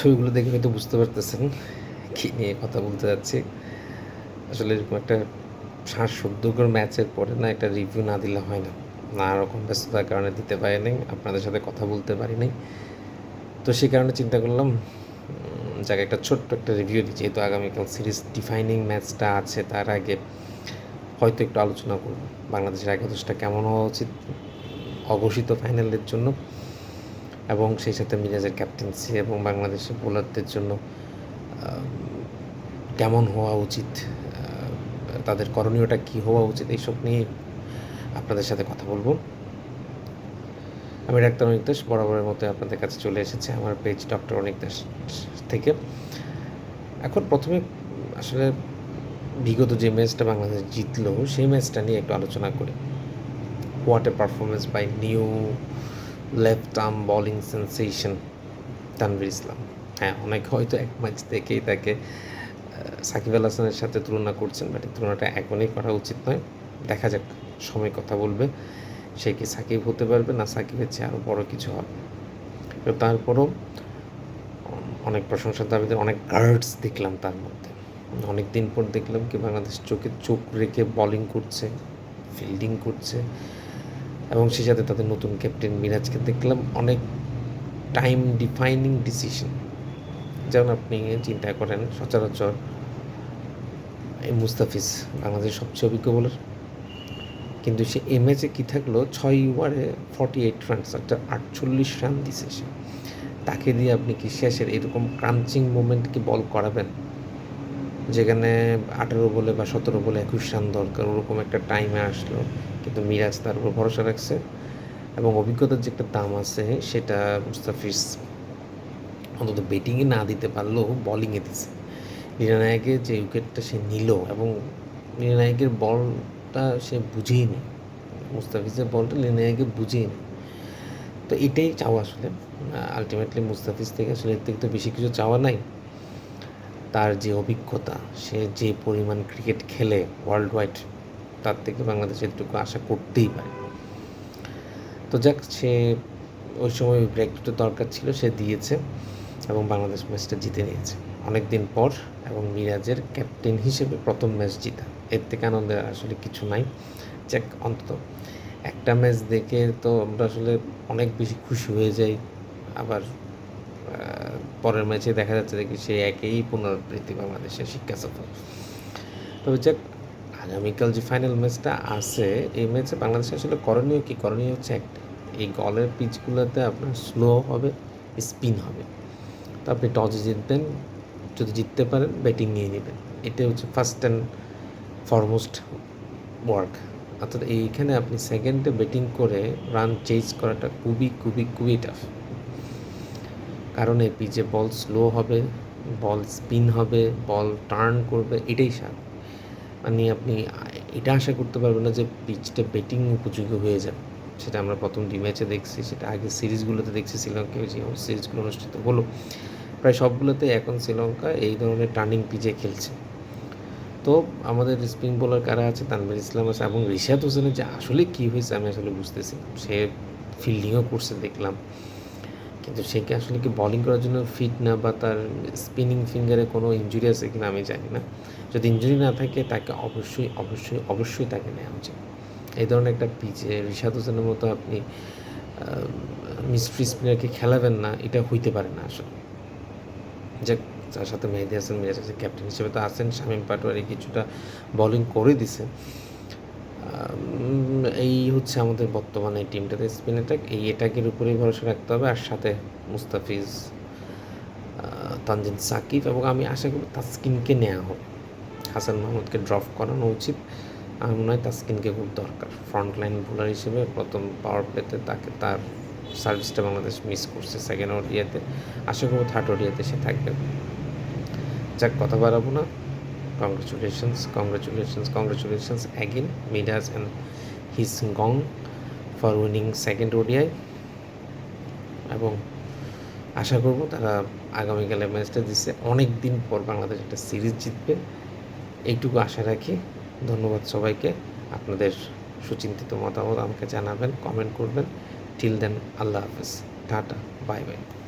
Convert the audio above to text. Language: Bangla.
ছবিগুলো দেখে হয়তো বুঝতে পারতেছেন কী নিয়ে কথা বলতে যাচ্ছি। আসলে এরকম একটা শ্বাসরুদ্ধকর ম্যাচের পরে না একটা রিভিউ না দিলে হয় না। নানা রকম ব্যস্ততার কারণে দিতে পারি নাই, আপনাদের সাথে কথা বলতে পারি নাই। তো সেই কারণে চিন্তা করলাম যাকে, একটা ছোট্ট একটা রিভিউ দিই। যেহেতু আগামীকাল সিরিজ ডিফাইনিং ম্যাচটা আছে, তার আগে হয়তো একটু আলোচনা করব। বাংলাদেশের আগে একাদশটা কেমন হওয়া উচিত, অঘোষিত ফাইনালের জন্য। এবং সেই সাথে মিরাজের ক্যাপ্টেন্সি এবং বাংলাদেশের বোলারদের জন্য কেমন হওয়া উচিত তাদের করণীয়টা কী হওয়া উচিত এইসব নিয়ে আপনাদের সাথে কথা বলব। আমি ডাক্তার অনিক দাস, বরাবরের মতো আপনাদের কাছে চলে এসেছে আমার পেজ ডক্টর অনিক দাস থেকে। এখন প্রথমে আসলে বিগত যে ম্যাচটা বাংলাদেশ জিতলো, সেই ম্যাচটা নিয়ে একটু আলোচনা করি। What a performance by new left arm bowling sensation Tanvir Islam. হ্যাঁ অনেক হয়তো এক ম্যাচ দেখেই তাকে সাকিব আল হাসানের সাথে তুলনা করছেন বাট এই তুলনাটা এখনই করা উচিত নয়। দেখা যাক, সময় কথা বলবে। সে কি সাকিব হতে পারবে? না, সাকিবের চেয়ে আরও বড় কিছু হবে। তো তারপরও অনেক প্রশংসার দাবিতে অনেক গার্ডস দেখলাম তার মধ্যে। অনেক দিন পর দেখলাম কি বাংলাদেশ চোখে চোখ রেখে বোলিং করছে ফিল্ডিং করছে। এবং সেই সাথে তাদের নতুন ক্যাপ্টেন মিরাজকে দেখলাম অনেক টাইম ডিফাইনিং ডিসিশন যেমন আপনি চিন্তা করেন, সচরাচর এই মুস্তাফিজ বাংলাদেশের সবচেয়ে অভিজ্ঞ বোলার কিন্তু সে এ ম্যাচে কী থাকল? ছয় ওভারে ফর্টি এইট রান একটা আটচল্লিশ রান দিছে সে। তাকে দিয়ে আপনি কি শেষের এরকম ক্রাঞ্চিং মোমেন্ট কি বল করাবেন? যেখানে আঠেরো বলে বা সতেরো বলে একুশ রান দরকার, ওরকম একটা টাইমে আসলো। কিন্তু মিরাজ তার উপর ভরসা রাখছে এবং অভিজ্ঞতার যে একটা দাম আছে সেটা মুস্তাফিজ অন্তত ব্যাটিংয়ে না দিতে পারলেও বলিংয়ে দিছে নিরানায়কের যে উইকেটটা সে নিল এবং নিরানায়কের বলটা সে বুঝেই নি মুস্তাফিজের বলটা নিরানায়কে বুঝেই নি তো এটাই চাওয়া আসলে। আলটিমেটলি মুস্তাফিজ থেকে আসলে এর থেকে তো বেশি কিছু চাওয়া নাই। তার যে অভিজ্ঞতা, সে যে পরিমাণ ক্রিকেট খেলে ওয়ার্ল্ড ওয়াইড তার থেকে বাংলাদেশ এটুকু আশা করতেই পারে। তো যাক, সে ওই সময় ব্রেকটা দরকার ছিল, সে দিয়েছে এবং বাংলাদেশ ম্যাচটা জিতে নিয়েছে। অনেক দিন পর এবং মিরাজের ক্যাপ্টেন হিসেবে প্রথম ম্যাচ জিতা। এর থেকে আনন্দের আসলে কিছু নাই। যাক, অন্তত একটা ম্যাচ দেখে তো আমরা আসলে অনেক বেশি খুশি হয়ে যাই। আবার পরের ম্যাচে দেখা যাচ্ছে দেখি সে একই পুনরাবৃত্তি বাংলাদেশের শিক্ষা সফর। তবে যাক, আগামীকাল যে ফাইনাল ম্যাচটা আছে, এই ম্যাচে বাংলাদেশ আসলে করণীয় কি? করণীয় হচ্ছে একটা। এই গলের পিচগুলোতে আপনার স্লো হবে স্পিন হবে। তো আপনি টসে জিতবেন, যদি জিততে পারেন ব্যাটিং নিয়ে নেবেন। এটা হচ্ছে ফার্স্ট অ্যান্ড ফরমোস্ট ওয়ার্ক অর্থাৎ এইখানে আপনি সেকেন্ডে ব্যাটিং করে রান চেঞ্জ করাটা খুবই খুবই খুবই টাফ কারণ পিচে বল স্লো হবে বল স্পিন হবে বল টার্ন করবে, এটাই স্বাভাবিক মানে আপনি, এটা আশা করতে পারবেন না যে পিচটা ব্যাটিং উপযোগী হয়ে যাবে। সেটা আমরা প্রথম ডি ম্যাচে দেখছি, সেটা আগে সিরিজগুলোতে দেখছি শ্রীলঙ্কায় যে সিরিজগুলো অনুষ্ঠিত হলো। প্রায় সবগুলোতে এখন শ্রীলঙ্কা এই ধরনের টার্নিং পিচে খেলছে। তো আমাদের স্পিন বোলার কারা আছে? তানভীর ইসলাম আছে এবং রিশাদ হোসেনের যে আসলে কী হয়েছে আমি আসলে বুঝতেছি সে ফিল্ডিংও করছে, দেখলাম। কিন্তু সে কি আসলে কি বোলিং করার জন্য ফিট না বা তার স্পিনিং ফিঙ্গারে কোনো ইঞ্জুরি আছে কিনা আমি জানি না। যদি ইঞ্জুরি না থাকে তাকে অবশ্যই অবশ্যই অবশ্যই তাকে নেওয়া উচিত। এই ধরনের একটা পিচে রিশাদ হোসেনের মতো আপনি মিস্ট্রি স্পিনারকে খেলাবেন না, এটা হইতে পারে না আসলে। যাক যার সাথে মেহেদি হাসান মিরাজ আছে ক্যাপ্টেন হিসেবে তো আছেন, শামীম পাটোয়ারি কিছুটা বোলিং করে দিছে। এই হচ্ছে আমাদের বর্তমানে এই টিমটাতে স্পিন অ্যাটাক এই এটাকের উপরেই ভরসা রাখতে হবে। আর সাথে মুস্তাফিজ তানজিন সাকিব এবং আমি আশা করি তাসকিনকে নেওয়া হবে হাসান মাহমুদকে ড্রপ করানো উচিত। আমার মনে হয় তাসকিনকে খুব দরকার। ফ্রন্ট লাইন বোলার হিসেবে প্রথম পাওয়ার প্লেতে তাকে তার সার্ভিসটা বাংলাদেশ মিস করছে সেকেন্ড ওডিয়াতে। আশা করব থার্ড ওডিয়াতে সে থাকবে। যাক, কথা বাড়াবো না। Congratulations congratulations congratulations again Midas and his গং ফর উইনিং সেকেন্ড ওডিআই এবং আশা করব তারা আগামীকালে ম্যাচটা দিচ্ছে অনেক দিন পর বাংলাদেশ একটা সিরিজ জিতবে। এইটুকু আশা রাখি। ধন্যবাদ সবাইকে। আপনাদের সুচিন্তিত মতামত আমাকে জানাবেন, কমেন্ট করবেন। টিল দেন আল্লাহ হাফেজ। Tata, bye bye.